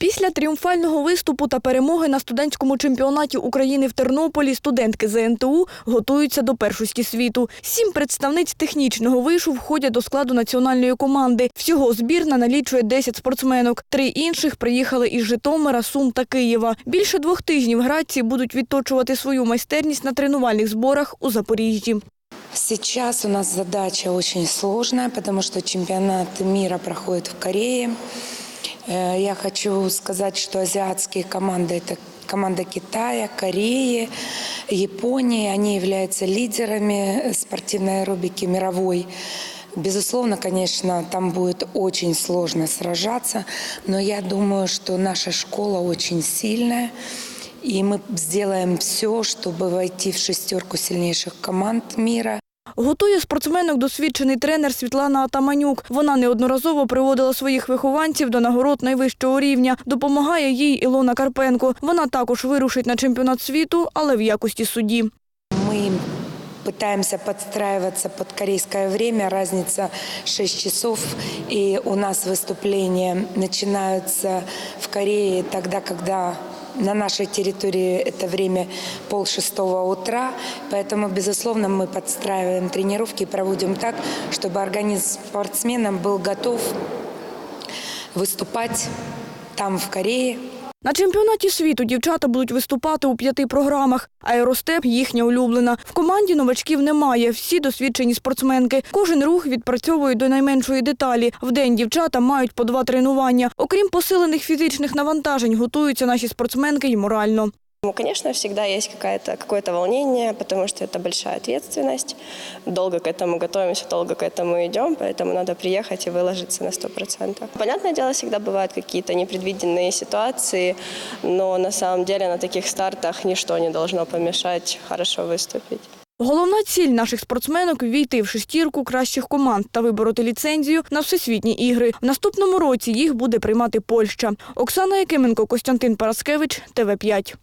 Після тріумфального виступу та перемоги на студентському чемпіонаті України в Тернополі студентки ЗНТУ готуються до першості світу. Сім представниць технічного вишу входять до складу національної команди. Всього збірна налічує 10 спортсменок. Три інших приїхали із Житомира, Сум та Києва. Більше двох тижнів грації будуть відточувати свою майстерність на тренувальних зборах у Запоріжжі. Сейчас у нас задача очень сложная, потому что чемпионат мира проходит в Корее. Э, Я хочу сказать, что азиатские команды – это команда Китая, Кореи, Японии. Они являются лидерами спортивной аэробики мировой. Безусловно, конечно, там будет очень сложно сражаться, но я думаю, что наша школа очень сильная. И мы сделаем все, чтобы войти в шестерку сильнейших команд мира. Готує спортсменок досвідчений тренер Світлана Атаманюк. Вона неодноразово приводила своїх вихованців до нагород найвищого рівня. Допомагає їй Ілона Карпенко. Вона також вирушить на чемпіонат світу, але в якості судді. Мы пытаемся подстраиваться под корейское время, разница 6 часов, и у нас выступления начинаются в Корее тогда, когда на нашей территории это время пол шестого утра, поэтому, безусловно, мы подстраиваем тренировки и проводим так, чтобы организм спортсмена был готов выступать там, в Корее, На чемпіонаті світу дівчата будуть виступати у п'яти програмах. Аеростеп їхня улюблена. В команді новачків немає. Всі досвідчені спортсменки. Кожен рух відпрацьовують до найменшої деталі. В день дівчата мають по два тренування. Окрім посилених фізичних навантажень, готуються наші спортсменки й морально. Ну, Конечно, всегда есть какая-то, какое-то волнение, потому что это большая ответственность. Долго к этому готовимся, долго к этому идем, поэтому надо приехать и выложиться на 100%. Понятное дело, всегда бывают какие-то непредвиденные ситуации, но на самом деле на таких стартах ничто не должно помешать хорошо выступить. Головна ціль наших спортсменок – війти в шестірку кращих команд та вибороти ліцензію на всесвітні ігри. В наступному році їх буде приймати Польща. Оксана Якименко, Костянтин Параскевич, ТВ5.